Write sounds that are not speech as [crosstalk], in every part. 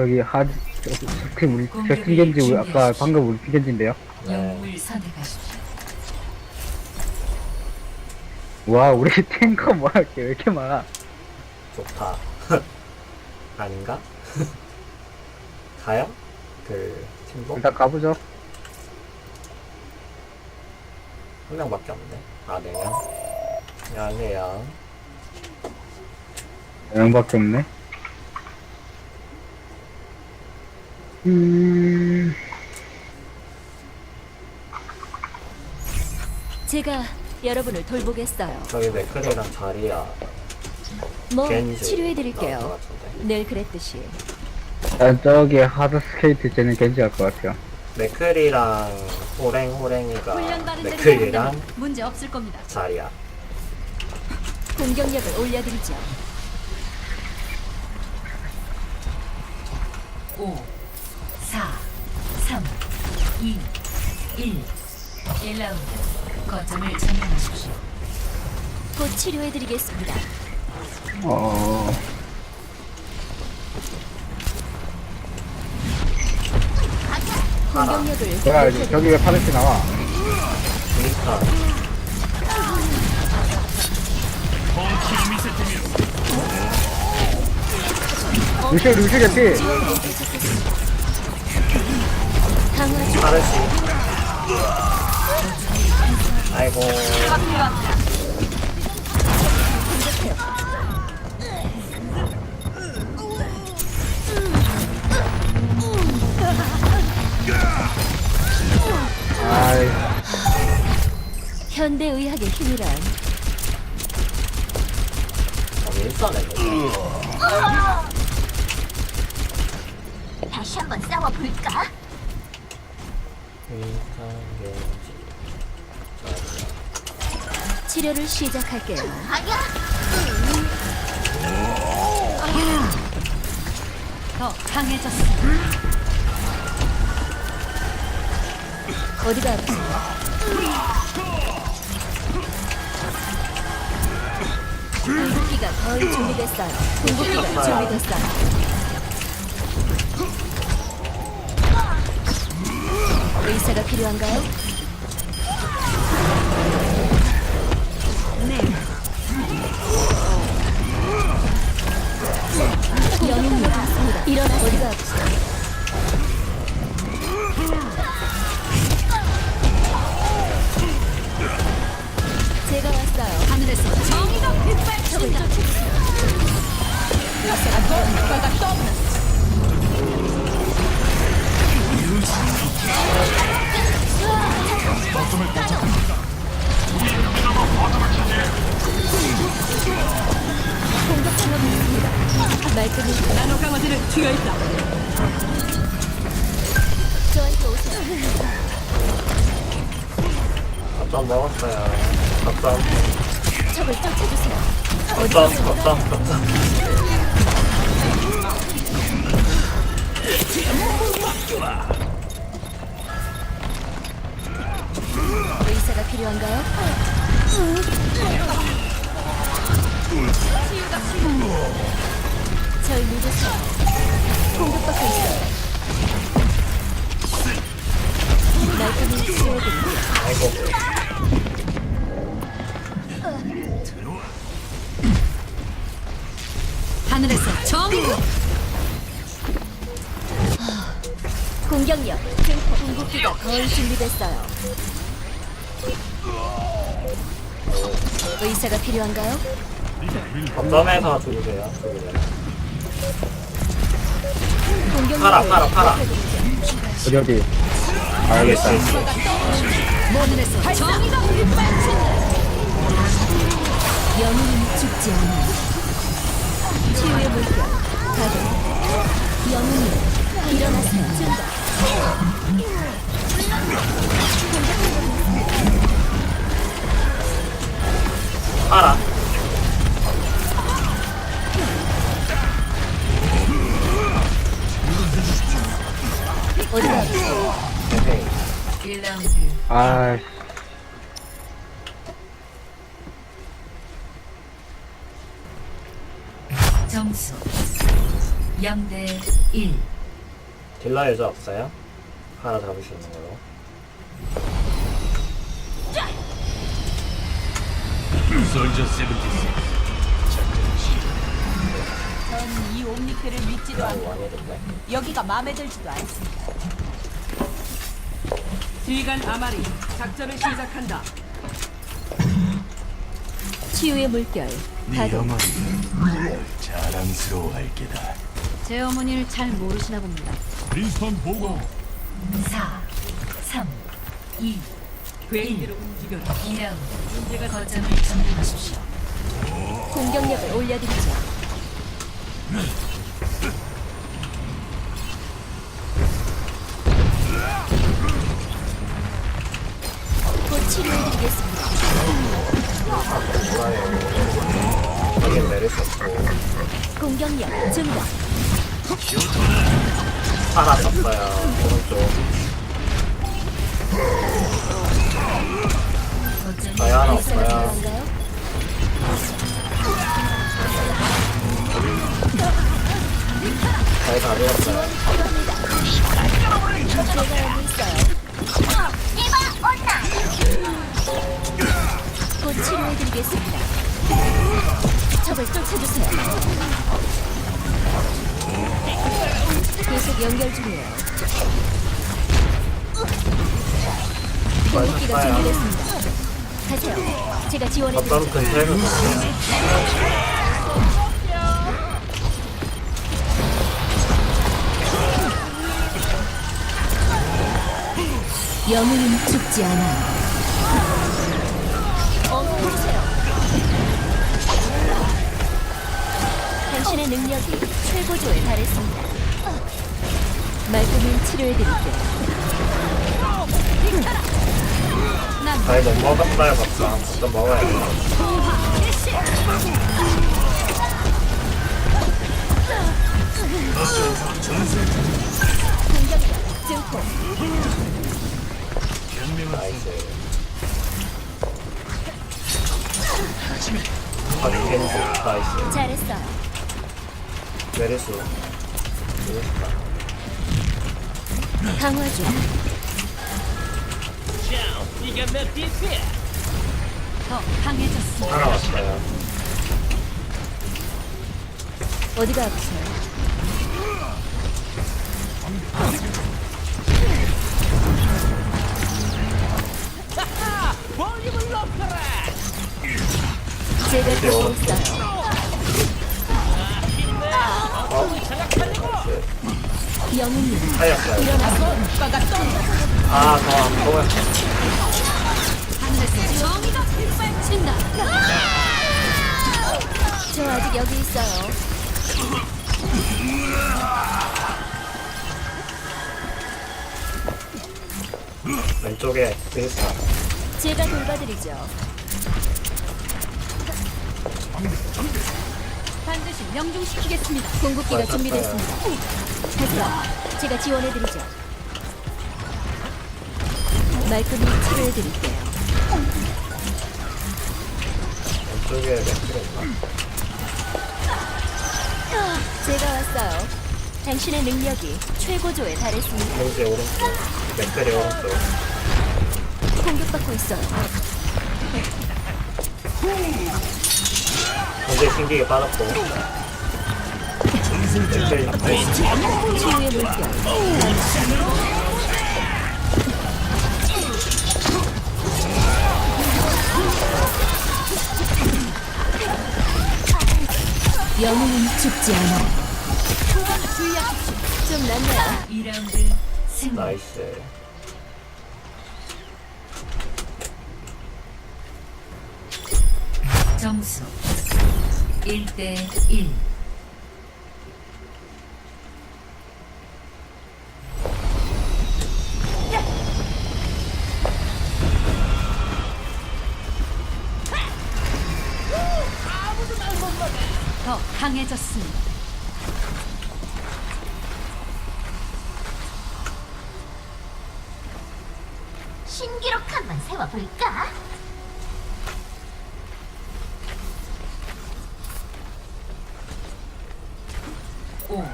저기 하 저팀 우리 저팀 겐지 우리 아까 방금 우리 팀 겐지인데요. 네. 영웅을 선택하십시오. 와 우리 탱커 뭐 할게 왜 이렇게 많아? 좋다. [laughs] 아닌가? [laughs] 가요? 그 팀보 일단 가보죠. 한 명밖에 없네. 아 네 명. 안녕하세요. 영밖에 없네. 음. 제가 여러분을 돌보겠어요. 저기 맥클이랑 자리야. 뭐 겐지. 나올 것 치료해드릴게요. 같은데. 늘 그랬듯이. 일단 저기 하드 스케이트 쟤는 할것 같아요. 맥클이랑 호랭 호랭이가 훈련받은 대로 맥클이랑 문제 없을 겁니다. 자리야. 공격력을 올려드리죠. 5, 4, 3, 2, 1. 1라운드. 거점을 점령하십시오. 곧 치료해드리겠습니다. 어. 공격력을 뭐야 높여드리- 저기 왜 파르시 나와? 루시오 루시오 개피. 파르시. 아이고. 아이 현대 의학의 힘이란 어, 윈스턴에 다시 한번 싸워볼까? 치료를 시작할게요. 더 강해졌어. 어디가 아프세요? 궁극기가 거의 준비됐어요. 궁극기가 준비됐어요. 의사가 필요한가요? 네. 영웅님, 일어나 어디가 아프세요? 제가 왔어요. 하늘에서 정의가 빗발친다. 의사가 필요한가요? 필요한가요? 절 믿으세요. 공격받고 있어요. 치료해드립니다. 아이고. 하늘에서 정의가 공격력 증폭 궁극기가 거의 준비됐어요. 의사가 필요한가요? 죽으세요. 죽으세요. 공격력 팔아, 팔아, 팔아. 어디 정의가 빗발친다. 영웅은 죽지 않아. 치유의 물결 가동. 영웅님 일어나세요. 준다. 1라운드. 아 점수 0대 1. 딜러 여자 없어요? 하나 잡으시는 걸로. 솔저 76 전이 옴니크를 믿지도 아, 않고. 여기가 마음에 들지도 않습니다. 지휘관 아마리 작전을 시작한다. 치유의 물결 네 가동 어머니는 자랑스러워할 게다 제 어머니를 잘 모르시나 봅니다. 리스폰 보고 4, 3, 2, 계획대로 움직여라. 2라운드 문제가 거점을 점령하십시오. 공격력을 올려드리죠 곧 치료해드리겠습니다 좋아요. 여긴 내렸었고. 공격력 증가 하나 떴어요. 오른쪽. 저희 하나 없어요. 저희 다 있어요. 곧 치료해드리겠습니다 적을 쫓아주세요. 계속 연결 중이에요 맞았어요. 준비됐습니다 가세요. 영웅은 죽지 어머니세요 당신의 능력이 최고조에 달했습니다 말끔히 치료해 드릴게요 저희 못 먹었어요, 밥상. 좀 먹어야 돼 하나 왔어요. 어디가 아프세요? 제가 보고 있어요. 어? 나이스. 영웅님. 일어나서 아, 저안 보여. 하늘에서 정의가 친다. 저 아직 여기 있어요. 왼쪽에 메르스. 제가 돌봐드리죠. 반드시 명중시키겠습니다. 공급기가 맞았어요. 준비됐습니다. 가세요. 제가 지원해드리죠. 말끔히 치료해드릴게요. 왼쪽에 맥주가 있나? 제가 왔어요. 당신의 능력이 최고조에 달했습니다. 겐지 오른쪽. 맥클이 오른쪽. 공격받고 있어요. 굉장히 신기하게 빠졌고. 나이스. 치유의 물결. 영웅은 죽지 않아. 좀 낫네요. 2라운드 승리. 나이스. 점수 1대 1. 강해졌습니다. 신기록 한번 세워볼까? 오,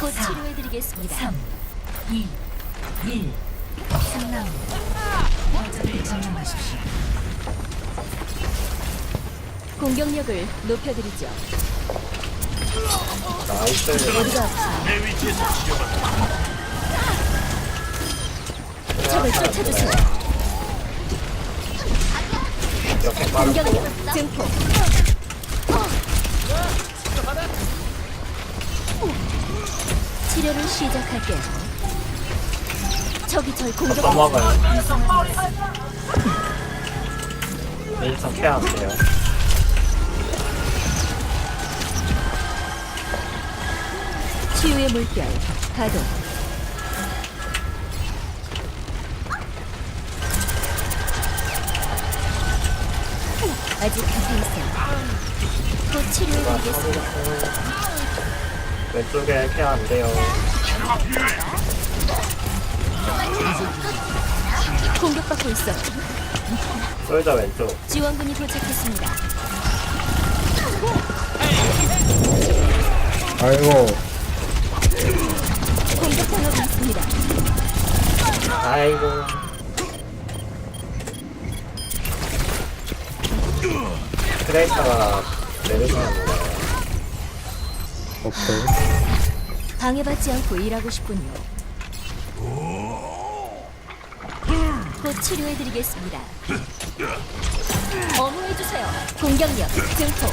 곧 치료해드리겠습니다. 3, 2, 1. 3라운드. 거점을 점령하십시오. 공격력을 높여드리죠. 나이스. 적을 쫓아주세요. 이렇게 빠르고. 공격력 증폭. 치료를 시작할게요. 적이 절 공격. 써먹어요. 인성 케어 안 돼요. 치유의 물결 가동. 아직 있어요. 곧 치료해드리겠습니다. 왼쪽에 케어 안 돼요. 공격받고 있어요. 솔저 왼쪽. 지원군이 도착했습니다. 아이고 있습니다. 아이고. 트레이서가 내리시는 거예요. 오케이 방해받지 않고 일하고 싶군요. 곧 치료해드리겠습니다. 어무해주세요. 공격력 증폭.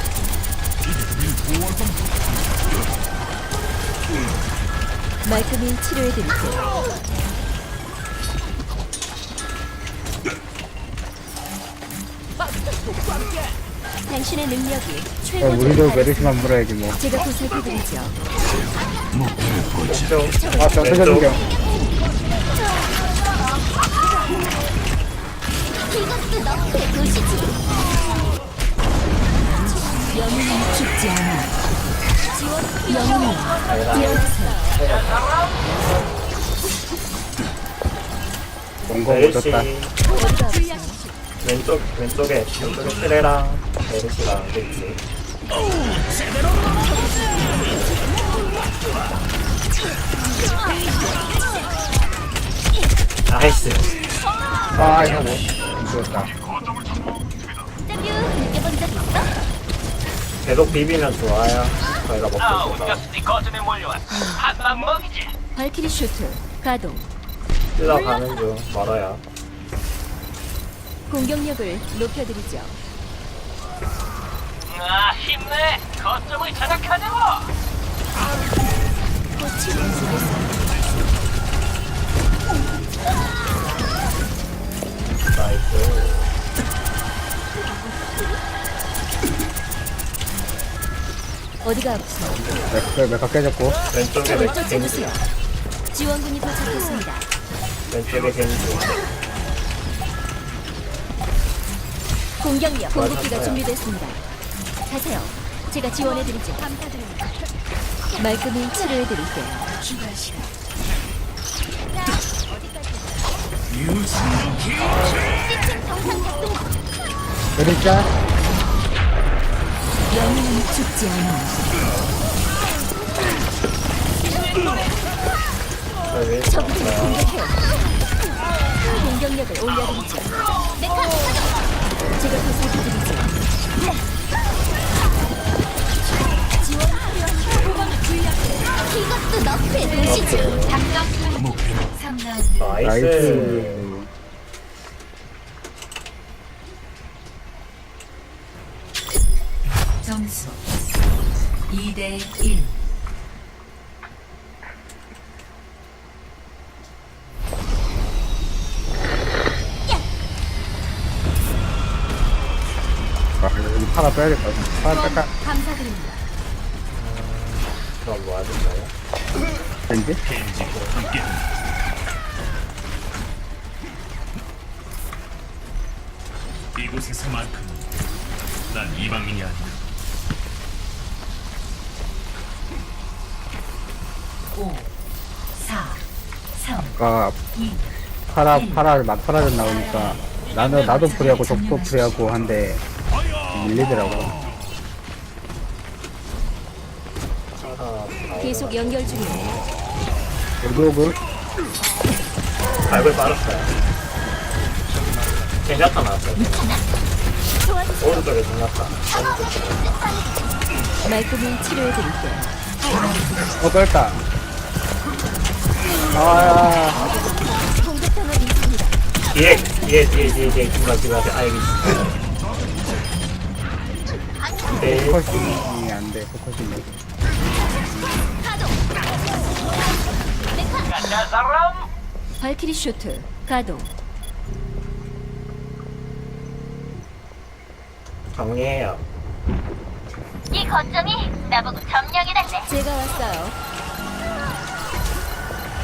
말끔히 치료해드릴게요. 당신의 능력이 어, 우리도 달했습니다. 메르시만 물어야지 뭐 제가 보살펴드리죠. 아, 저 너의 도시지. 영웅은 죽지 않아. 지원 영웅이 되어주세요. 뭔가 메르시. 못졌다 어디가 아프세요? 왼쪽, 왼쪽에, 왼쪽에 트레랑 메르시랑 있지. 나이스. 아 이거 뭐 죽었다? 계속 비비면 좋아요. 저희가 먹고 있어서. 발키리 슈트 가동. 뜯어가는 중 멀어요. 공격력을 높여드리죠. 아 힘내 거점을 장악하자고. 나이스. 어디가 아프세요? 네, 메카 깨졌고 왼쪽에 겐지. 쫓아주세요. 지원군이 도착했습니다. 왼쪽에 겐지. 공격력 공격기가 맞았어요. 준비됐습니다. 가세요. 제가 지원해드리죠. 감사드립니다. 말끔히 치료해드릴게요. 메르시야 영웅은 죽지 않아. 있어요. 공격해요. 공격력을 올려드리죠. 제가 보살펴드리죠. 지원 이것도 너프의 도시지. 오케이. 3라운드. 나이스. 2대 1. 아 여기 파라 빼야겠다 파라 뺄까 감사드립니다. 그럼 뭐 함께 이곳에서만큼은 난 이방인이 아니다. 아까 2, 파라 파라 막파라전 나오니까 나는 나도 프리하고 적도 프리하고 한데 밀리더라고 계속 연결 중이에요. 로그 발굴 빠졌어요. 젠야타 나왔어요. 오른쪽에 젠야타. 말끔히 치료해드릴게요. 어 떴다 아 뒤에, 뒤에, 뒤에, 중간, 중간, 아, 여기 있어. 네, 포커싱이 안 돼 포커싱이 가자 사람. 발키리 쇼트 가동. 정리해요. 이 거점이 나보고 점령이란데. 제가 왔어요.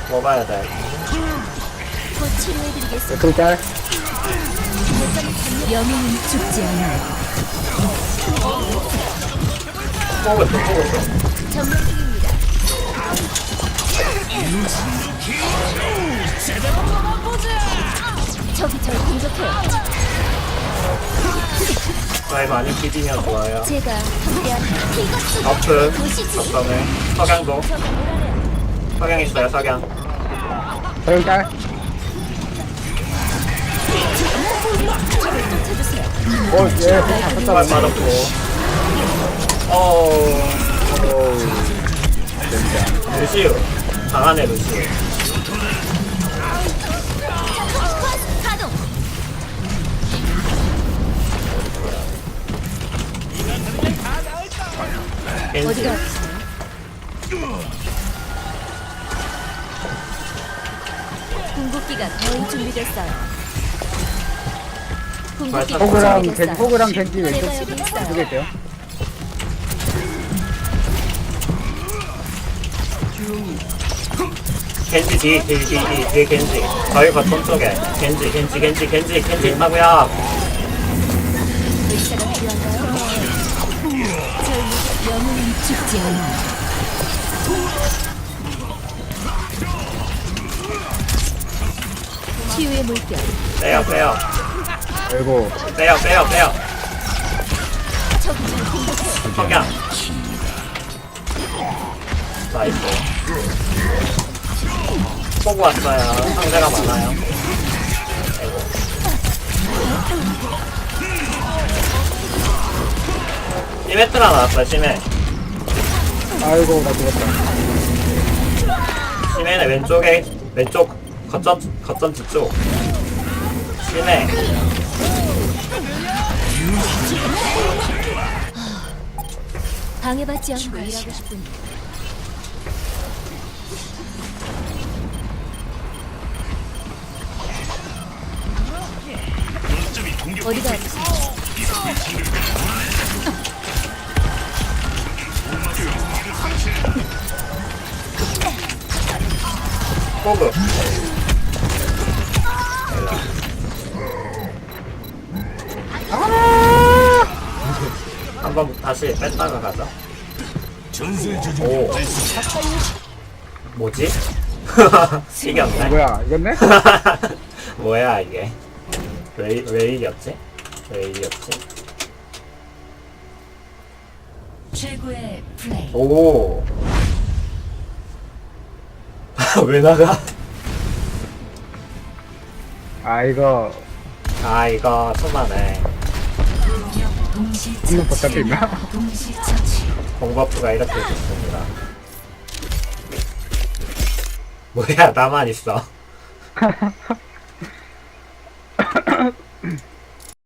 먹어야 돼. 곧 치료해드리겠습니다. 그짤 영웅은 죽지 않아요. 먹었어, 먹었어. 점령 중입니다. 저기 절 공격해요. 저희 많이 비비면 좋아요. 제가 함께합니다. 아프, 적점에. 석양도. 석양 있어요, 석양. 서영짤 찾으세요. 어예 다발 떴다 빠졌고. 어, 어우 진짜 루시우. 강하네, 루시우. 어디가 궁극기가 거의 준비됐어요. 호그랑 준비됐어요. 겐 호그랑 겐지 왼쪽 제가 여기 있어요. 두개 돼요 겐지 뒤, 뒤, 뒤, 뒤, 뒤에 겐지. 저희 거점 쪽에. 겐지, 겐지, 겐지, 겐지, 겐지 있다고요. 의사가 필요한가요? 저희 영웅은 죽지 않아 요. 치유의 물결 빼요, 빼요. 아이고 빼요, 빼요, 빼요. 절 공격해요. 석양. 나이스. 보고 왔어요. 상대가 많아요. 아이고. 시메트라 나왔어요, 시메. 아이고 나 죽었다 시메는 왼쪽에, 왼쪽, 거점 뒤쪽. 시메. 방해받지 않고 일하고 공격. 어디가 아프세요? 호그. 한번 다시 뺐다가 가자. 오. 뭐지? [laughs] 이겼네. 뭐야 이겼네? [laughs] 뭐야 이게? 왜, 왜 이겼지? 왜 이겼지? 최고의 플레이. 오. [laughs] 왜 나가? 아 이거 아 이거 초반에 한번 처치. 공버프가 이렇게 있습니다. 뭐야 나만 있어. [laughs]